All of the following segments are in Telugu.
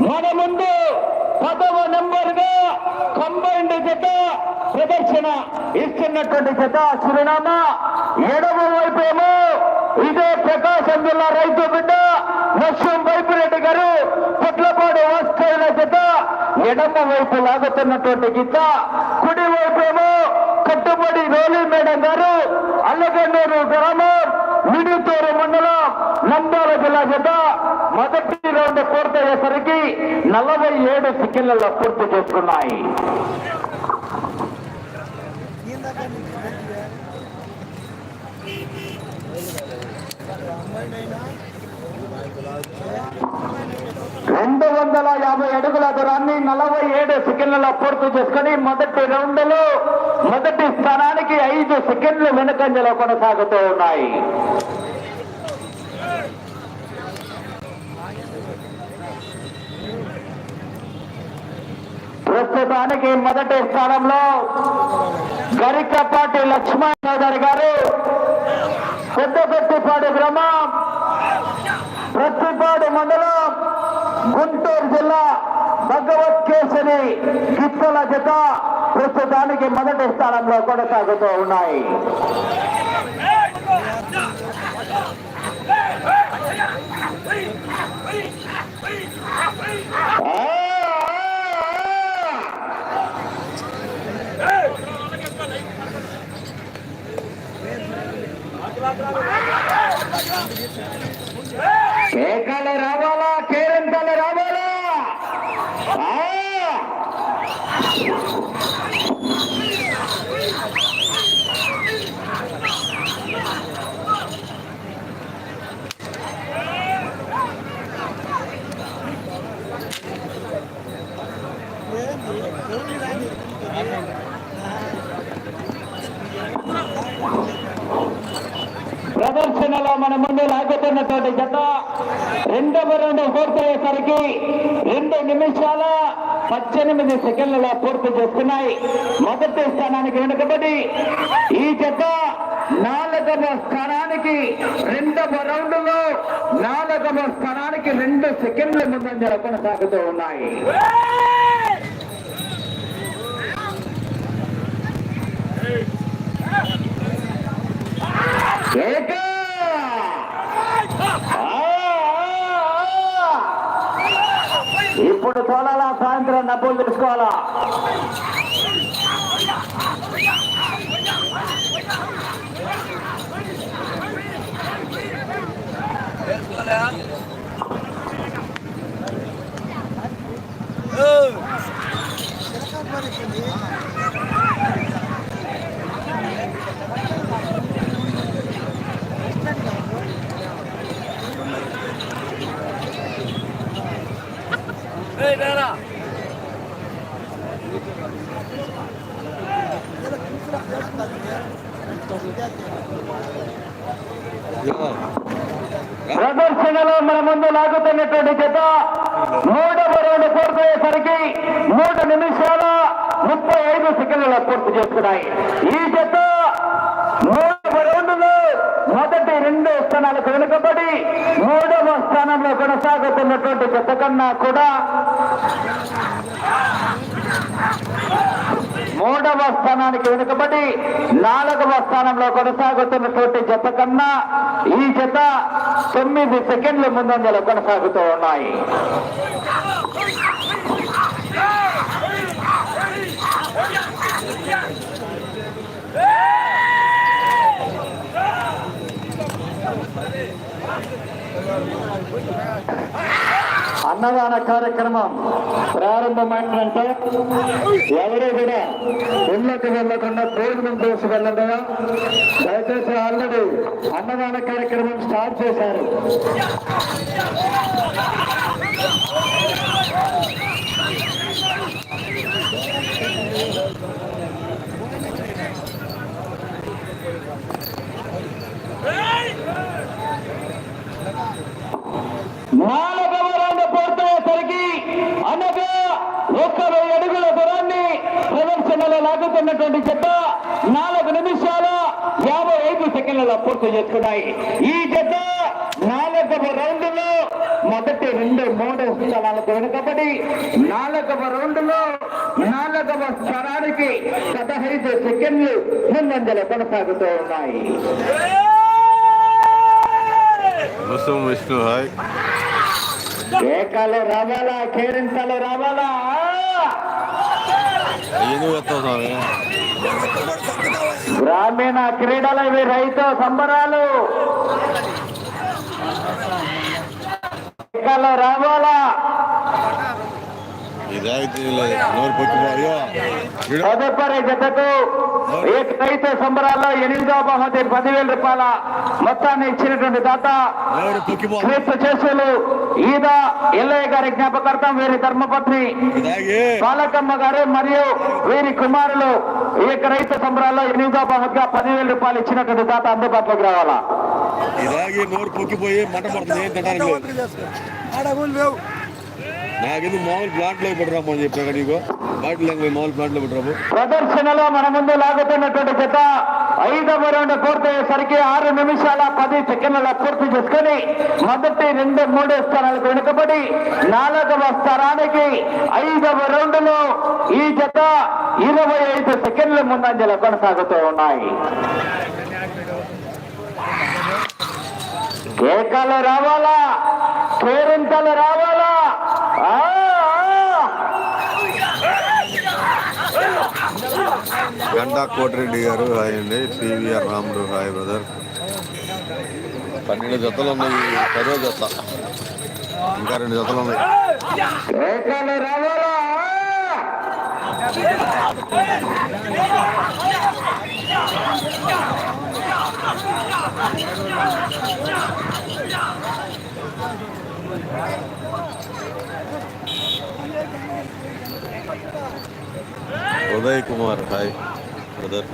మన ముందు పదవ నెంబర్గా కంబైండ్ జత ప్రదర్శన ఇస్తున్నటువంటి జత చిరునామా. ఎడమ వైపేమో ఇదే ప్రకాశం జిల్లా రైతు బిడ్డ లక్ష్మం వైపురెడ్డి గారు పుట్లపాడు వస్త్రాల జత ఎడమ వైపు లాగుతున్నటువంటి గీత కుడి వైపేమో కట్టుబడి రోలి మేడం గారు అల్లగన్నూరు గ్రామం మిడితూరు మండలం నంద్యాల జిల్లా జత. మొదటి రౌండ్ పూర్తయ్యేసరికి నలభై ఏడు సెకండ్లలో పూర్తి చేసుకున్నాయి. రెండు వందల యాభై అడుగుల దూరాన్ని నలభై ఏడు సెకండ్లలో పూర్తి చేసుకుని మొదటి రౌండ్లో మొదటి స్థానానికి ఐదు సెకండ్లు వెనుకంజలో కొనసాగుతూ ఉన్నాయి. ప్రస్తుతానికి మొదటి స్థానంలో గరికపాటి లక్ష్మణ్ చౌదరి గారు పెద్దగొట్టిపాడు గ్రామం ప్రతిపాడు మండలం గుంటూరు జిల్లా భగవత్ కేసరి కిత్తల జత ప్రస్తుతానికి మొదటి స్థానంలో కొనసాగుతూ ఉన్నాయి Hey! కేకలు రావాలా కేరింతలు రావాలా ఆ! ప్రదర్శనలో మన ముందు లాగుతున్నటువంటి జత రెండవ రెండు పూర్తయ్యేసరికి రెండు నిమిషాల పద్దెనిమిది సెకండ్లలో పూర్తి చేస్తున్నాయి. మొదటి స్థానానికి వెనుకబడి ఈ జత నాలుగవ స్థానానికి రెండవ రౌండ్లో నాలుగవ స్థానానికి రెండు సెకండ్ల ముందంజల కొనసాగుతూ ఉన్నాయి ఏక! ఆ, ఆ, ఆ! ఇప్పుడు చూడాలా సాయంత్రం డబ్బులు తీసుకోవాలా? ప్రదర్శనలో మన ముందు లాగుతున్నటువంటి జత మూడవ రౌండ్ పూర్తయ్యేసరికి మూడు నిమిషాల ముప్పై ఐదు సెకండ్లలో పూర్తి చేస్తున్నాయి ఈ జత మూడవ రౌండ్లో మొదటి రెండు స్థానాలకు వెనుకబడి మూడవ స్థానంలో కొనసాగుతున్నటువంటి జత కన్నా కూడా మూడవ స్థానానికి వెనుకబడి నాలుగవ స్థానంలో కొనసాగుతున్నటువంటి జత కన్నా ఈ జత తొమ్మిది సెకండ్ల ముందంజలు కొనసాగుతూ ఉన్నాయి. అన్నదాన కార్యక్రమం ప్రారంభమైందంటే ఎవరు కూడా ఇళ్ళకి వెళ్ళకుండా భోజనం చేసి వెళ్ళడం దయచేసి ఆల్రెడీ అన్నదాన కార్యక్రమం స్టార్ట్ చేశారు నాలుగవ రౌండ్ పూర్తయ్యేసరికి అనగా ఒక్క అడుగుల దూరాన్ని ప్రదర్శనలో లాగుతున్నటువంటి జత నాలుగు నిమిషాల యాభై ఐదు సెకండ్లలో పూర్తి చేసుకున్నాయి. ఈ జత నాలుగవ రౌండ్లో మొదటి రెండు మూడు స్థలాలకు వెనుకబడి నాలుగవ రౌండ్లో నాలుగవ స్థలానికి పదహైదు సెకండ్లు ముందంజలు కొనసాగుతూ ఉన్నాయి. విష్ణు. హాయ్. కేకలు రావాలా? కేరింతలు గ్రామీణ క్రీడలు ఇవి రైతు సంబరాలు. కేకలు రావాలా? తదుపరి జతకు రైతు సంబరాల్లో ఎనిమిదో బహుమతి పదివేల రూపాయల మొత్తాన్ని ఇచ్చినటువంటి దాత క్రీస్తు చేసులు ఈద ఎల్లయ్య గారి జ్ఞాపకార్థం వీరి ధర్మపత్ని బాలకమ్మ గారు మరియు వీరి కుమారులు ఈ యొక్క రైతు సంబరాల్లో ఎనిమిదో బహుమతిగా పదివేల రూపాయలు ఇచ్చినటువంటి దాత అందుబాటులోకి రావాలా? ఇదాగి నోరు పొక్కిపోయి మంట పడుతుంది. నాకెందుకు మామూలు ప్లాంట్లో పెట్టరామని చెప్పాక నీకు. బాటిల్ లేకపోయి మామూలు ప్లాంట్లో పెట్టరాము ప్రదర్శనలో మన ముందు లాగుతున్నటువంటి జత ఐదవ రౌండ్ పూర్తయ్యేసరికి ఆరు నిమిషాల పది సెకండ్ల పూర్తి చేసుకొని మొదటి రెండు మూడు స్థానాలకు వెనుకబడి నాలుగవ స్థానానికి ఐదవ రౌండ్లో ఈ జత ఇరవై ఐదు సెకండ్ల ముందంజలు కొనసాగుతూ ఉన్నాయి. కేకలు రావాలా? కేరింతలు రావాలా ఆ, ఆ. గంటా కోటిరెడ్డి గారు హాయ్ అండి పివిఆర్ రాముడు హాయ్ బ్రదర్. పన్నెండు జతలు ఉన్నాయి పదో జత. ఇంకా రెండు జతలు ఉన్నాయి. Uday Kumar hi brother.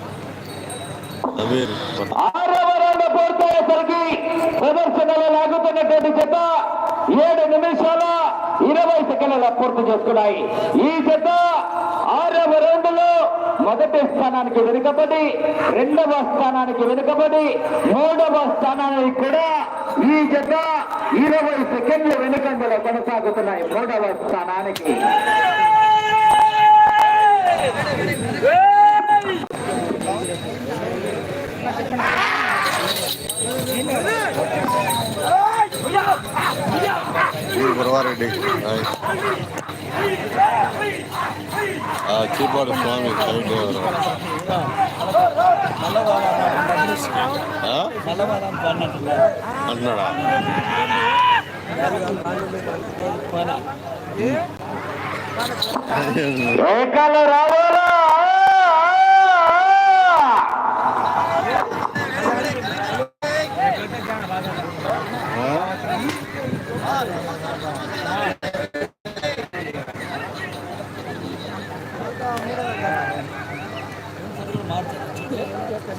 Aamir ఆరవ పూర్తయ్యేసరికి ప్రదర్శనలో లాగుతున్నటువంటి జత ఏడు నిమిషాల ఇరవై సెకండ్ల పూర్తి చేసుకున్నాయి. ఈ జత ఆరవ రౌండ్లో మొదటి స్థానానికి వెనుకబడి రెండవ స్థానానికి వెనుకబడి మూడవ స్థానానికి కూడా ఈ జత ఇరవై సెకండ్ల వెనుకంజలో కొనసాగుతున్నాయి. మూడవ స్థానానికి. వీరు గురవారెడ్డి హాయ్ ఆ, చీపాడు స్వామి సైడ్ డ్రైవర్ ఆ? అంటున్నాడా ఏకాలు రావాలా ఆ?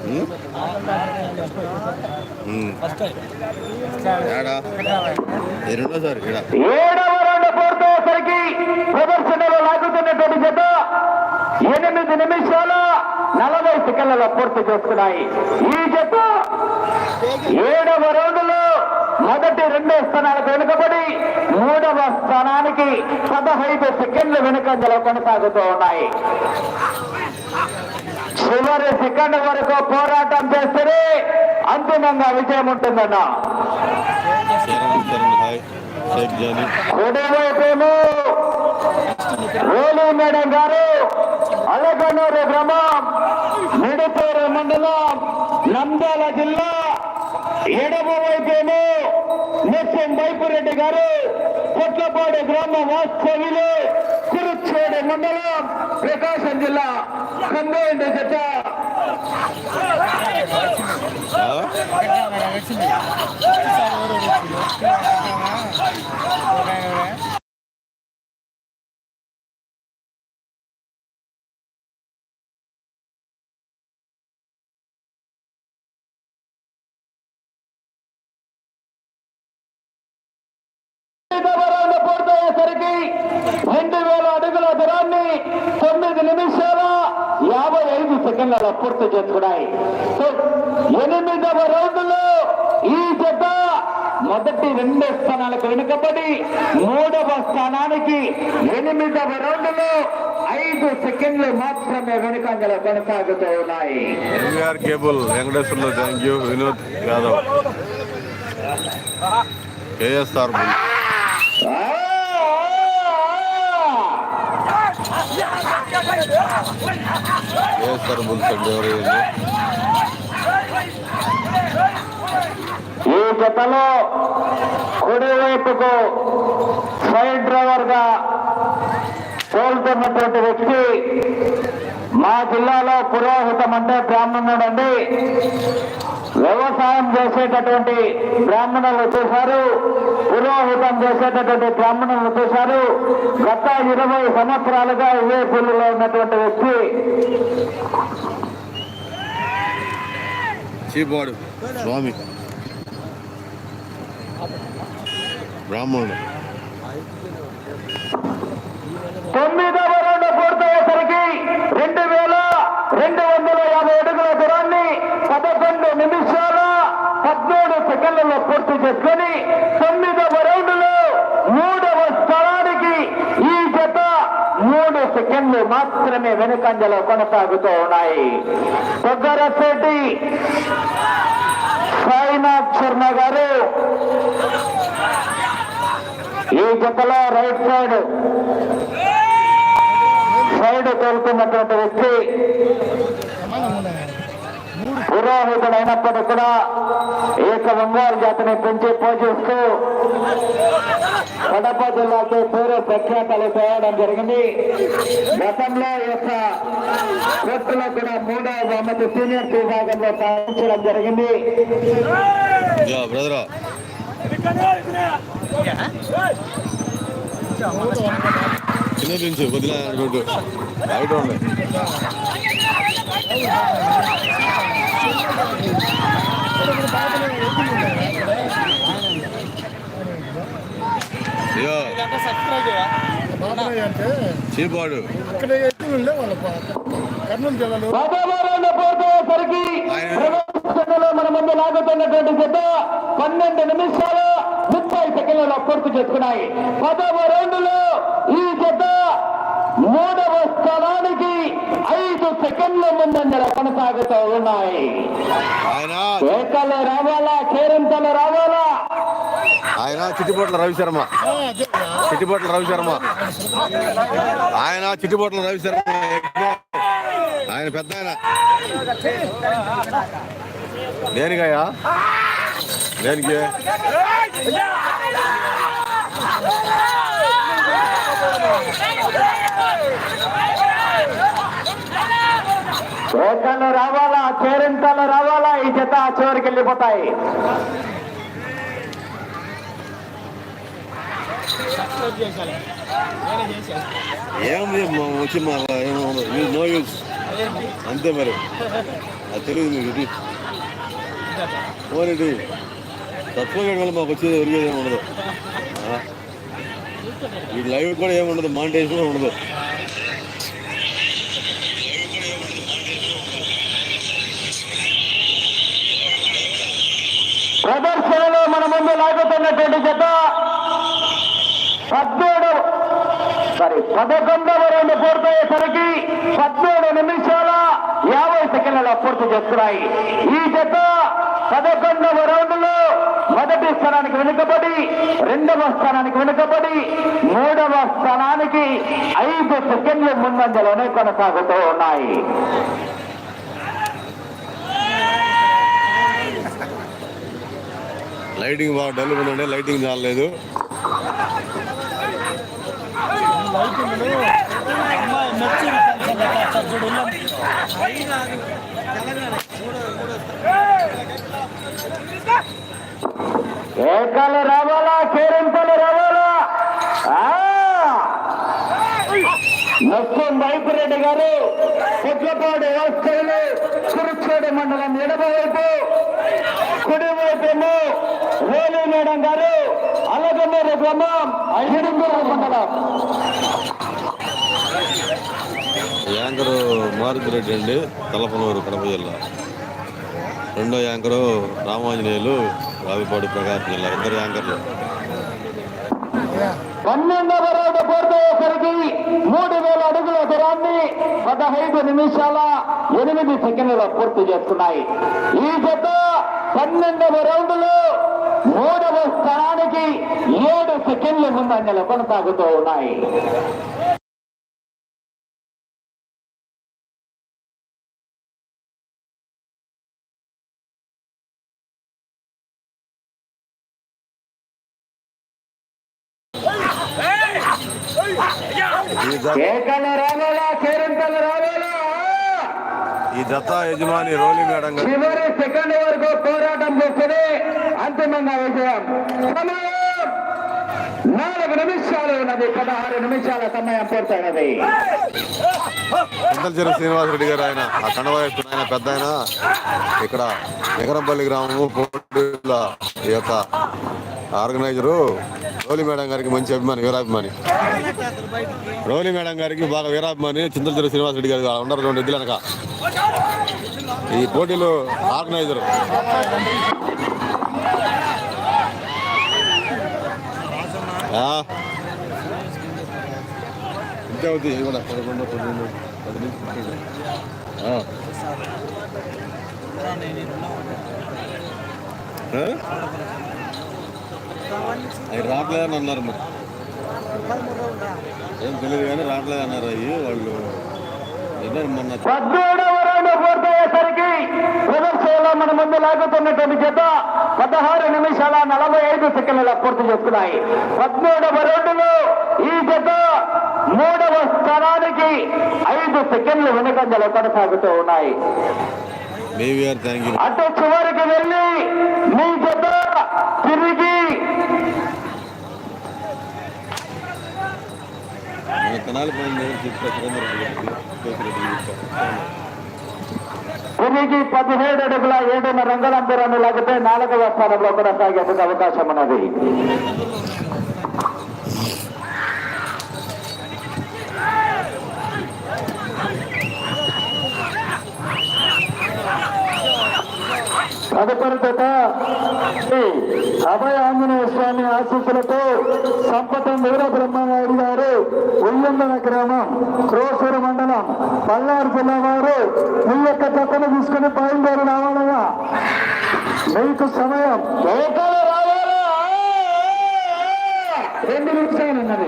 ఉమ్? ఉమ్. ఏడా? ఇది రెండోసారి ఇక్కడ ఏడవ రౌండ్ పూర్తయ్యేసరికి ప్రదర్శనలో లాగుతున్నటువంటి జత ఎనిమిది నిమిషాల నలభై సెకండ్లలో పూర్తి చేసుకున్నాయి. ఈ జత ఏడవ రౌండ్లో మొదటి రెండో స్థానాలకు వెనుకబడి మూడవ స్థానానికి పదహైదు సెకండ్లు వెనుకంజలో కొనసాగుతూ ఉన్నాయి. చివరి సెకండ్ వరకు పోరాటం చేస్తేనే అంతిమంగా విజయం ఉంటుందన్నా. కుడివైపేమో వేలు మేడం గారు అలగనూరు గ్రామం నిడుపూరు మండలం నంద్యాల జిల్లా ఎడమ వైపేమో నిత్యం వైపురెడ్డి గారు కొట్లపాడు గ్రామం వాస్తవ్యులు కురుచేడు మండలం ప్రకాశం జిల్లా కంబైండ్ జత ఆ? పూర్తయ్యేసరికి రెండు వేల అడుగుల దూరాన్ని తొమ్మిది నిమిషాల యాభై ఐదు సెకండ్ల పూర్తి చేసుకున్నాయి. ఎనిమిదవ రౌండ్లో ఈ జత మొదటి రెండు స్థానాలకు వెనుకబడి మూడవ స్థానానికి ఎనిమిదవ రౌండ్లో ఐదు సెకండ్లు మాత్రమే వెనుకంజలో కొనసాగుతూ ఉన్నాయి. Cable Venkateswarlu thank you. Vinod Yadav. KSR bull ఆ, ఎవరు ఈ జతలో కుడివైపుకు సైడ్ డ్రైవర్గా తోలుతున్నటువంటి వ్యక్తి మా జిల్లాలో పురోహితం అంటే బ్రాహ్మణుడండి. వ్యవసాయం చేసేటటువంటి బ్రాహ్మణులు వచ్చేసారు పురోహితం చేసేటటువంటి బ్రాహ్మణులు వచ్చేసారు గత ఇరవై సంవత్సరాలుగా ఇవే పుల్లులో ఉన్నటువంటి వ్యక్తి. చీపాడు స్వామి. బ్రాహ్మణుడు. తొమ్మిదవ రౌండ్ పూర్తయ్యేసరికి రెండు వేల రెండు వందల యాభై అడుగుల దూరాన్ని పదకొండు నిమిషాల పద్మూడు సెకండ్లలో పూర్తి చేసుకొని తొమ్మిదవ రౌండ్లో మూడవ స్థలానికి ఈ జత మూడు సెకండ్లు మాత్రమే వెనుకంజలో కొనసాగుతూ ఉన్నాయి. కొగ్గరశెట్టి సాయినాథ్ శర్మ గారు ఈ జతలో రైట్ సైడ్ సైడ్ తోలుతున్నటువంటి వ్యక్తి పురోహితుడు అయినప్పటికీ కూడా ఏక ఒంగోలు జాతిని పెంచి పోషిస్తూ కడప జిల్లాకి పేరు ప్రఖ్యాతలు తేవడం జరిగింది. గతంలో ఈ యొక్క కోర్టులో కూడా మూడవ బహుమతి సీనియర్ విభాగంలో సాధించడం జరిగింది. బ్రదరా. చిన్న పెంచు కొద్దిగా బయట చీపాడు మన ముందు లాగుతున్నటువంటి జత పన్నెండు నిమిషాలు ముప్పై సెకండ్లలో పూర్తి చేసుకున్నాయి పదవ రౌండ్లో ఈ జత మూడవ స్థానానికి ఐదు సెకండ్ల ముందంజలో కొనసాగుతూ ఉన్నాయి. ఆయన ఏకలు రావాలా? కేరింతలు రావాలా? ఆయన చిట్టిపోట్ల రవిశర్మ. చిట్టిపోట్ల రవిశర్మ. ఆయన చిట్టిపోట్ల రవిశర్మ. ఆయన పెద్ద ఆయన. దేనికయ్యా? దేనికి? ఏకలు రావాలా కేరింతలు రావాలా ఈ జత చివరికి వెళ్ళిపోతాయి. మా- వచ్చి మా ఏమో నో యూస్ అంతే మరి. అది తెలియదు మీకు ఇది. చేయడం వల్ల మాకు వచ్చేది ఒరిగేది ఏమి ఉండదు. ఈ లైవ్ కూడా ఏమి ఉండదు మానిటైజేషన్ కూడా ఉండదు. ప్రదర్శనలో మన ముందు లాగుతున్నటువంటి జత పద్మూడు సారీ పదకొండవ రెండు పూర్తయ్యేసరికి పద్మూడు నిమిషాల యాభై సెకండ్ల పూర్తి చేస్తున్నాయి. ఈ జత పదకొండవ రౌండ్లో స్థానానికి వెనుకబడి రెండవ స్థానానికి వెనుకబడి మూడవ స్థానానికి ఐదు సెకండ్ల ముందంజలోనే కొనసాగుతూ ఉన్నాయి. లైటింగ్ బాగా డల్ ఉందండి లైటింగ్ చాలలేదు. అమ్మాయి ఏకాలు రావాలా కేరింతలు రావాలా. మొత్తం నొక్కం వైపురెడ్డి గారు కొట్లపాడు వ్యవస్థలు కురుచేడు మండలం ఎడమవైపు కుడివైపేమో వేలు మేడం గారు అలగమూరు గ్రామం ఐదుగురు మండలం. యాంకరు మారుతిరెడ్డి అండి తలపనూరు కడప జిల్లా. రెండో యాంకరు రామాంజనేయులు రావిపాడు ప్రకాశం జిల్లా ఇద్దరు యాంకర్లు. పన్నెండవ రౌండ్ పూర్తయ్యేసరికి మూడు వేల అడుగుల దూరాన్ని పదహైదు నిమిషాల ఎనిమిది సెకండ్లలో పూర్తి చేస్తున్నాయి. ఈ జత పన్నెండవ రౌండ్లు మూడవ స్థానానికి ఏడు సెకండ్ల ముందంజలు కొనసాగుతూ ఉన్నాయి. ఈ జత యజమాని రోలి మేడం గారు చివరి సెకండ్ వరకు పోరాటం చేస్తేనే అంతిమంగా విజయం. సమయం. నాలుగు నిమిషాలు ఉన్నది పదహారు నిమిషాల సమయం పూర్తయినది. చింతలచెరు శ్రీనివాసరెడ్డి గారు ఆయన ఆ కండవాయస్తున్న ఆయన పెద్ద ఆయన. ఇక్కడ నిగరంపల్లి గ్రామము పోటీల ఈ యొక్క ఆర్గనైజరు. రోలి మేడం గారికి మంచి అభిమాని వీరాభిమాని. రోలి మేడం గారికి బాగా వీరాభిమాని చింతలచెరు శ్రీనివాసరెడ్డి గారు అలా ఉండరు రెండు ఎద్దులు ఈ పోటీలు ఆర్గనైజర్. ఇంతే అవుతుంది కూడా పదకొండు పన్నెండు పది నుంచి అవి రావట్లేదని అన్నారు మరి. ఏం తెలియదు కానీ రావట్లేదు అన్నారు అవి వాళ్ళు మొన్న. పూర్తయ్యేసరికి ప్రదర్శనలో మన ముందు లాగుతున్నటువంటి జత పదహారు నిమిషాల నలభై ఐదు సెకండ్ల పూర్తి చేసుకున్నాయి. పద్మూడవ రౌండ్లో ఈ జత మూడవ స్థానానికి ఐదు సెకండ్లు వెనుకంజలు కొనసాగుతూ ఉన్నాయి. అటు చివరికి వెళ్ళి మీ జత తిరిగి మన తెనాలి పైన చెప్పా సురేందర్ రెడ్డి గారికి కేసిరెడ్డి గారికి చెప్తాను. తిరిగి పదిహేడు అడుగుల ఏడున్న రంగుల దూరాన్ని లాగితే నాలుగవ స్థానంలో కూడా సాగేందుకు అవకాశం ఉన్నది తదుపరి శ్రీ అభయ ఆంజనేయ స్వామి ఆశీస్సులతో సంపతం వీర బ్రహ్మనాయుడు గారు ఉయ్యందన గ్రామం క్రోసూరు మండలం పల్నాడు జిల్లా వారు మీ యొక్క చెత్తను తీసుకుని బయలుదేరి రావాలయ్యా. మీకు సమయం. రెండు నిమిషాలు ఉన్నది.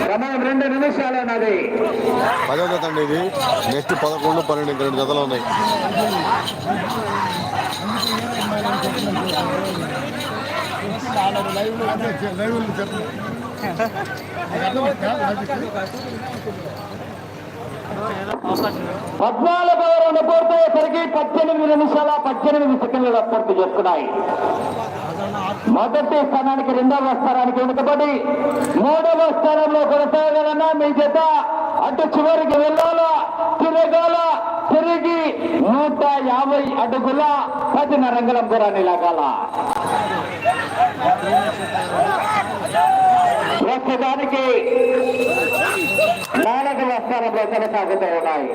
సమయం రెండు నిమిషాలు ఉన్నది. పదో అండి ఇది. నెక్స్ట్ పదకొండు పన్నెండు ఇంకా రెండు జతలు ఉన్నాయి. పద్నాలుగు లైవ్ రౌండ్ పూర్తయ్యేసరికి పద్దెనిమిది నిమిషాల పద్దెనిమిది సెకండ్లు పూర్తి చేస్తున్నాయి మొదటి స్థానానికి రెండవ స్థానానికి వెనుకబడి మూడవ స్థానంలో కొనసాగాలన్నా మీ చేత అటు చివరికి వెళ్ళాలా తిరగాల తిరిగి నూట యాభై అడుగుల పది రంగులం దూరాన్ని లాగాల ప్రస్తుతానికి నాలుగవ స్థానంలో కొనసాగుతూ ఉన్నాయి.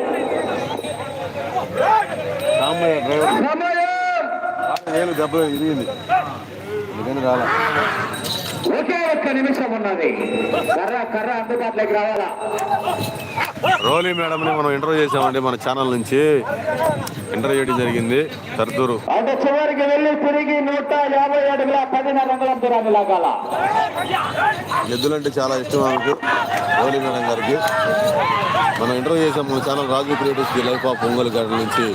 సమయం ఇరిగింది ఒకే ఒక్క నిమిషం ఉన్నది. కర్ర కర్ర అందుబాటులోకి రావాలా? రోలీ మేడంని మనం ఇంటర్వ్యూ చేసామండి మన ఛానల్ నుంచి. ఇంటర్వ్యూ చేయడం జరిగింది. తర్దూరు అటు చివరికి వెళ్ళి తిరిగి నూట యాభై అడుగుల పది రంగుల దూరాన్ని లాగాల. ఎద్దులంటే చాలా ఇష్టం ఆమెకు రోలీ మేడం గారికి. మనం ఇంటర్వ్యూ చేసాం మన channel Raju creatives the life of Ongole గారి నుంచి.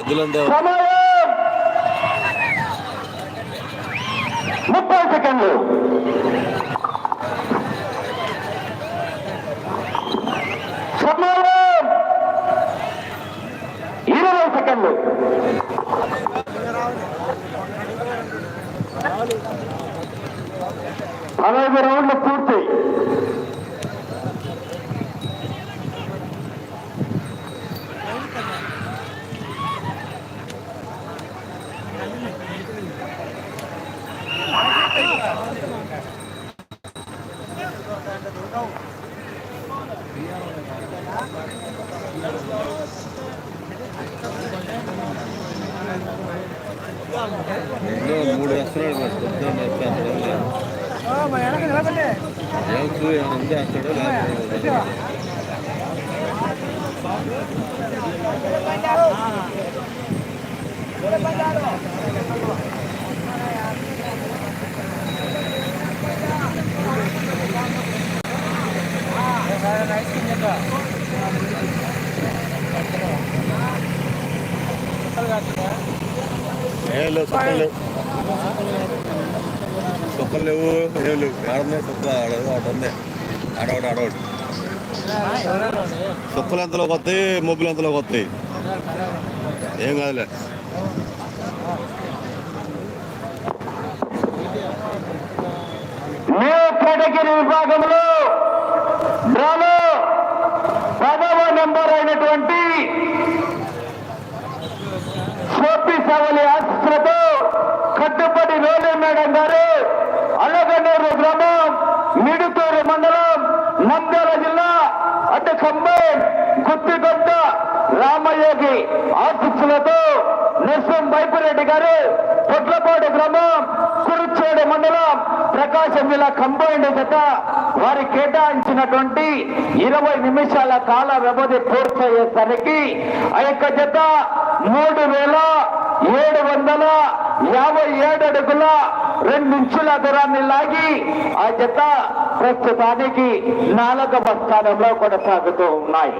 ఎద్దులంటే ముప్పై సెకండ్లు సమయం ఇరవై పదహైదు రౌండ్లు పూర్తి ఏం లేవు. లేవు లేవు ఏం లేవు. ఆడున్నాయి సుక్క ఆడదు ఆడ ఆడవాడు ఆడవాడు. సుక్కలు ఎంతలోకి వస్తాయి మొబ్బులు ఎంతలోకి వస్తాయి ఏం కాదులే. కేటగిరీ విభాగంలో డ్రాలో మెంబర్ అయినటువంటి సోపి సవలి ఆశతో కట్టుబడి రోలు మేడం గారు అలగనూరు గ్రామం నిడుతూరు మండలం నంద్యాల జిల్లా అటు కంబైన్ గుత్తిగొండ రామయ్యకి ఆశీస్సులతో నర్సం వైపురెడ్డి గారు పొట్లపాడు గ్రామం కురుచేడు మండలం ప్రకాశం జిల్లా కంబైండ్ జత. వారి కేటాయించినటువంటి ఇరవై నిమిషాల కాల వ్యవధి పూర్తయ్యేసరికి ఆ యొక్క జత మూడు వేల ఏడు వందల యాభై ఏడు అడుగుల రెండు దూరాన్ని లాగి ఆ జత ప్రస్తుతానికి నాలుగవ స్థానంలో కొనసాగుతూ ఉన్నాయి.